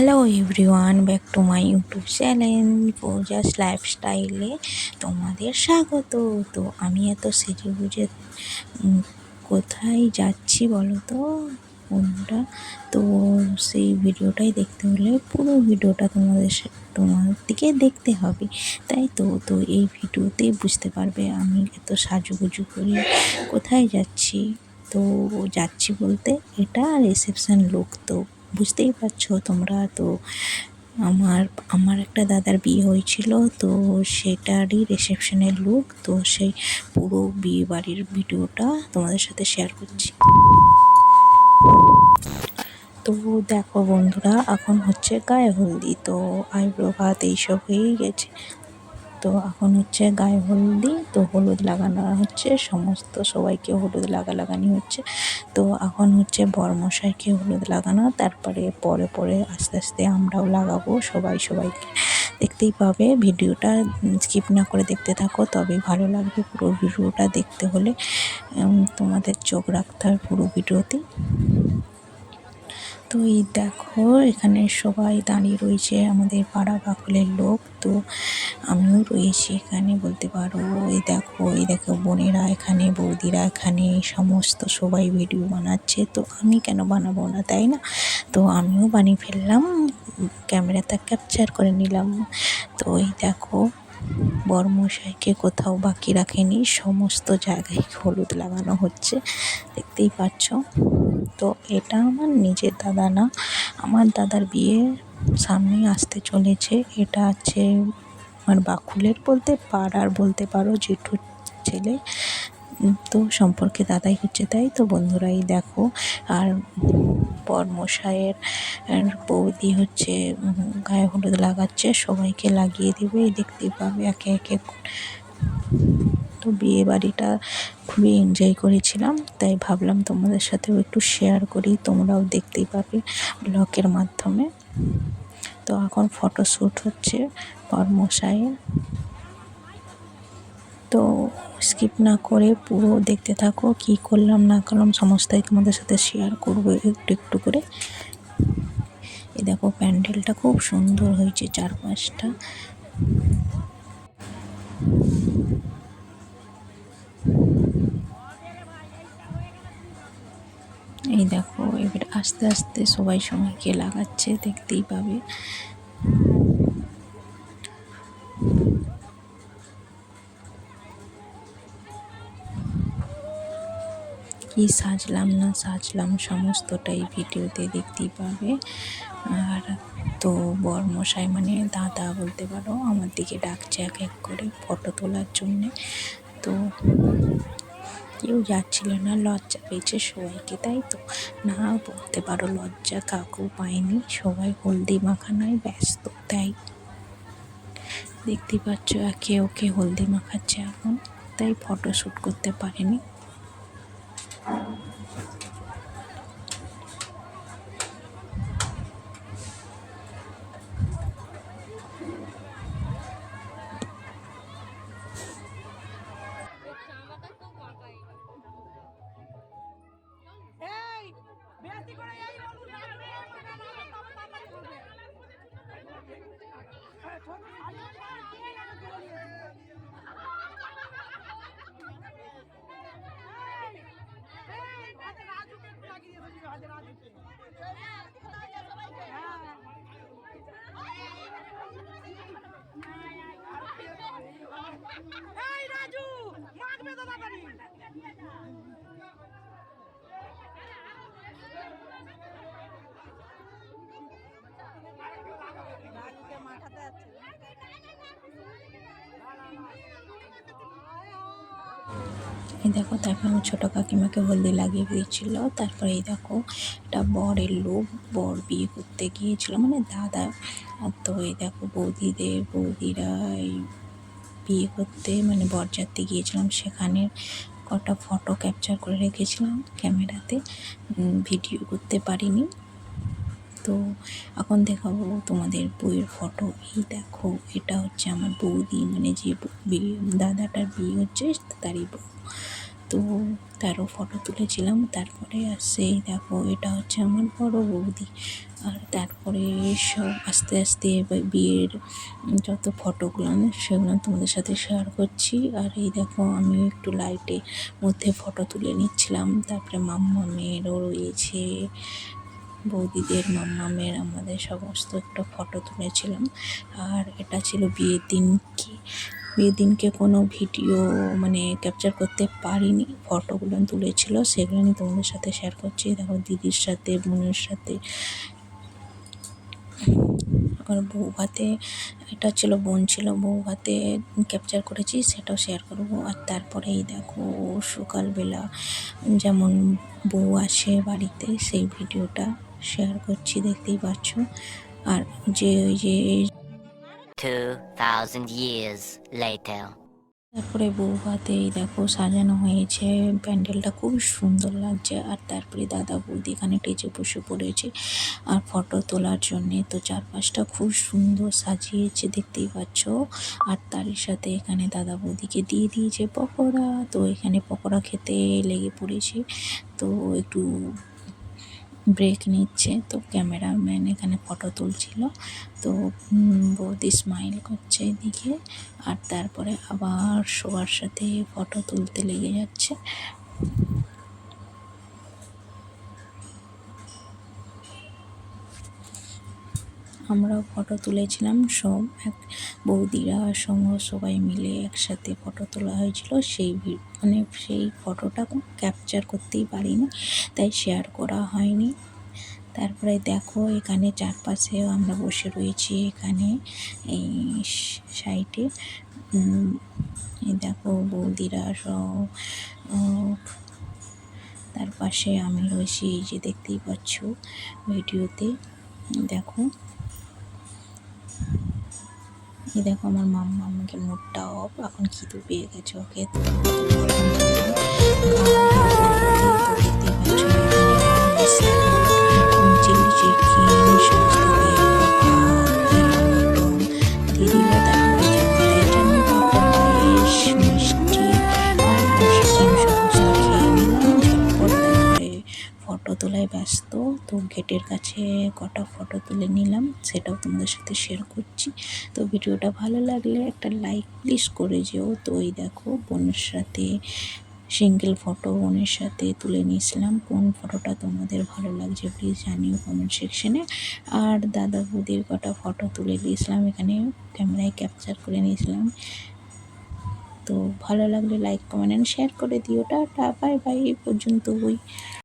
Hello everyone back to my YouTube channel Puja's লাইফস্টাইলে তোমাদের স্বাগত। তো আমি এত সেজে বুঝে কোথায় যাচ্ছি বলো তো বন্ধুরা তো সেই ভিডিওটাই দেখতে হলে পুরো ভিডিওটা তোমাদের তোমার দিকে দেখতে হবে। তাই তো তো এই ভিডিওতে বুঝতে পারবে আমি এত সাজুগুজু করে কোথায় যাচ্ছি। তো যাচ্ছি বলতে এটা রিসেপশন লোক তো বুঝতেই পারছ তোমরা। তো আমার আমার একটা দাদার বিয়ে হয়েছিল, তো সেটারই রিসেপশনের লুক, তো সেই পুরো বিয়ে বাড়ির ভিডিওটা তোমাদের সাথে শেয়ার করছি। তো দেখো বন্ধুরা, এখন হচ্ছে গায়ে হলদি, তো আইব্রো ভাত এইসব হয়েই গেছে। তো এখন হচ্ছে গায়ে হলদি, তো হলুদ লাগানো হচ্ছে, সমস্ত সবাইকে হলুদ লাগা লাগানি হচ্ছে। তো এখন হচ্ছে বরমশাইকে হলুদ লাগানো, তারপরে পরে পরে আস্তে আস্তে আমরাও লাগাবো সবাই সবাইকে। দেখতেই পাবে, ভিডিওটা স্কিপ না করে দেখতে থাকো, তবে ভালো লাগবে পুরো ভিডিওটা দেখতে হলে। তোমাদের চোখ রাখতে হবে পুরো ভিডিওতে। তো এই দেখো, এখানে সবাই দাঁড়িয়ে রয়েছে, আমাদের পাড়া বাকলের লোক। তো আমিও রয়েছি এখানে, বলতে পারো, এই দেখো এই দেখো বোনেরা এখানে, বৌদিরা এখানে সমস্ত সবাই ভিডিও বানাচ্ছে। তো আমি কেন বানাবো না, তাই না? তো আমিও বানিয়ে ফেললাম ক্যামেরাতে ক্যাপচার করে নিলাম। তো এই দেখো বরমশাইকে কোথাও বাকি রাখেনি, সমস্ত জায়গায় হলুদ লাগানো হচ্ছে, দেখতেই পাচ্ছ। তো এটা আমার নিজের দাদা না, আমার দাদার বিয়ে সামনেই আসতে চলেছে। এটা আছে আমার বাকুলের বলতে পাড়ার বলতে পারো, জেঠুর ছেলে। তো সম্পর্কে দাদাই হচ্ছে তাই, তো বন্ধুরাই দেখো। আর বরমশাইয়ের আর বৌদি হচ্ছে গায়ে হলুদ লাগাচ্ছে, সবাইকে লাগিয়ে দেবে। দেখতেই পাবে একে একে তো বিয়ে বাড়িটা খুবই এনজয় করেছিলাম, তাই ভাবলাম তোমাদের সাথেও একটু শেয়ার করি, তোমরাও দেখতেই পাবে ব্লগের মাধ্যমে। তো এখন ফটোশ্যুট হচ্ছে বরমশাইয়ের তো স্কিপ না করে পুরো দেখতে থাকো, কি করলাম, না করলাম, সমস্তই তোমাদের সাথে শেয়ার করব একটু একটু করে। এই দেখো প্যান্ডেলটা খুব সুন্দর হয়েছে চারপাশটা। এই দেখো, এবার আস্তে আস্তে সবাই সময়কে লাগাচ্ছে, দেখতেই পাবে। কি সাজলাম, না সাজলাম, সমস্তটাই ভিডিওতে দেখতেই পাবে। আর তো বরমশাই মানে দাদা বলতে পারো, আমার দিকে ডাকছে এক এক করে ফটো তোলার জন্যে। তো কেউ যাচ্ছিল না, লজ্জা পেয়েছে সবাইকে, তাই তো? না বলতে পারো, লজ্জা কাকু পায়নি সবাই হলদি মাখানোয় ব্যস্ত, তাই। দেখতেই পাচ্ছ একে ওকে হলদি মাখাচ্ছে এখন, তাই ফটো শ্যুট করতে পারেনি। এই এই দেখো, তারপর আমার ছোটো কাকিমাকে হলদি লাগিয়ে দিয়েছিল। তারপরে এই দেখো, একটা বরের লোক বর বিয়ে করতে গিয়েছিল। মানে দাদা তো এই দেখো, বৌদিদের, বৌদিরা এই বিয়ে করতে মানে বরযাত্রী গিয়েছিলাম। সেখানে কটা ফটো ক্যাপচার করে রেখেছিলাম ক্যামেরাতে। ভিডিও করতে পারিনি। তো এখন দেখাবো তোমাদের বইয়ের ফটো এই দেখো, এটা হচ্ছে আমার বৌদি। মানে যে দাদাটার বিয়ে হচ্ছে, তারই বউ। তো তারও ফটো তুলেছিলাম। তারপরে আসছে দেখো, এটা হচ্ছে আমার বড় বৌদি। আর তারপরে সব আস্তে আস্তে বিয়ের যত ফটোগুলো সেগুলো তোমাদের সাথে শেয়ার করছি। আর এই দেখো, আমি একটু লাইটে মধ্যে ফটো তুলে নিচ্ছিলাম। তারপরে মাম্মামেরও রয়েছে, বৌদিদের মাম্মা মাম্মামের, আমাদের সমস্ত একটা ফটো তুলেছিলাম। আর এটা ছিল বিয়ের দিন কি? বিয়ের দিনকে কোনো ভিডিও মানে ক্যাপচার করতে পারিনি। ফটোগুলো তুলেছিল, সেগুলো আমি তোমাদের সাথে শেয়ার করছি। দেখো, দিদির সাথে, বোনের সাথে। আর বউ ভাতে এটা ছিল, বোন ছিল বউ ভাতে ক্যাপচার করেছি, সেটাও শেয়ার করব। আর তারপরে এই দেখো, সকালবেলা যেমন বউ আসে বাড়িতে, সেই ভিডিওটা শেয়ার করছি, দেখতেই পাচ্ছ। আর যে ওই যে 2,000 years later. তারপরে বউ ভাতে এই দেখো সাজানো হয়েছে। প্যান্ডেলটা খুব সুন্দর লাগছে। আর তারপরে দাদা বৌদি এখানে টেচে বসে পড়েছে। আর ফটো তোলার জন্যে তো চারপাশটা খুব সুন্দর সাজিয়েছে দেখতেই পাচ্ছ। আর তারই সাথে এখানে দাদা বৌদিকে দিয়ে দিয়েছে পকোড়া। তো এখানে পকোড়া খেতে লেগে পড়েছে। তো একটু ব্রেক নিচ্ছে। তো ক্যামেরাম্যান এখানে ফটো তুলছিল। তো বৌদি স্মাইল করছে এদিকে। আর তারপরে আবার সবার সাথে ফটো তুলতে লেগে যাচ্ছে। আমরাও ফটো তুলেছিলাম সব। এক বৌদিরা সঙ্গ সবাই মিলে একসাথে ফটো তোলা হয়েছিল। সেই মানে সেই ফটোটা ক্যাপচার করতেই পারিনি তাই শেয়ার করা হয়নি। তারপরে দেখো এখানে চারপাশে আমরা বসে রয়েছি এখানে এই এই দেখো বৌদিরা উম, তার পাশে আমি রয়েছি এই যে দেখতেই পাচ্ছ ভিডিওতে। দেখো। এই দেখো আমার মাম্মা আমাকে মুডটা অফ এখন খিদু পেয়ে গেছে ওকে। ফটো তোলায় ব্যস্ত, তো গেটের কাছে কটা ফটো তুলে নিলাম, সেটাও তোমাদের সাথে শেয়ার করছি। তো ভিডিওটা ভালো লাগলে একটা লাইক প্লিজ করে যেও। তো ওই দেখো, বোনের সাথে সিঙ্গেল ফটো বোনের সাথে তুলে নিয়েছিলাম। কোন ফটোটা তোমাদের ভালো লাগছে প্লিজ জানিও কমেন্ট সেকশনে আর দাদা বৌদির কটা ফটো তুলে দিয়েছিলাম, এখানে ক্যামেরায় ক্যাপচার করে নিয়েছিলাম। তো ভালো লাগলে লাইক কমেন্ট অ্যান্ড শেয়ার করে দিও। টাটা বাই বাই এই পর্যন্তই।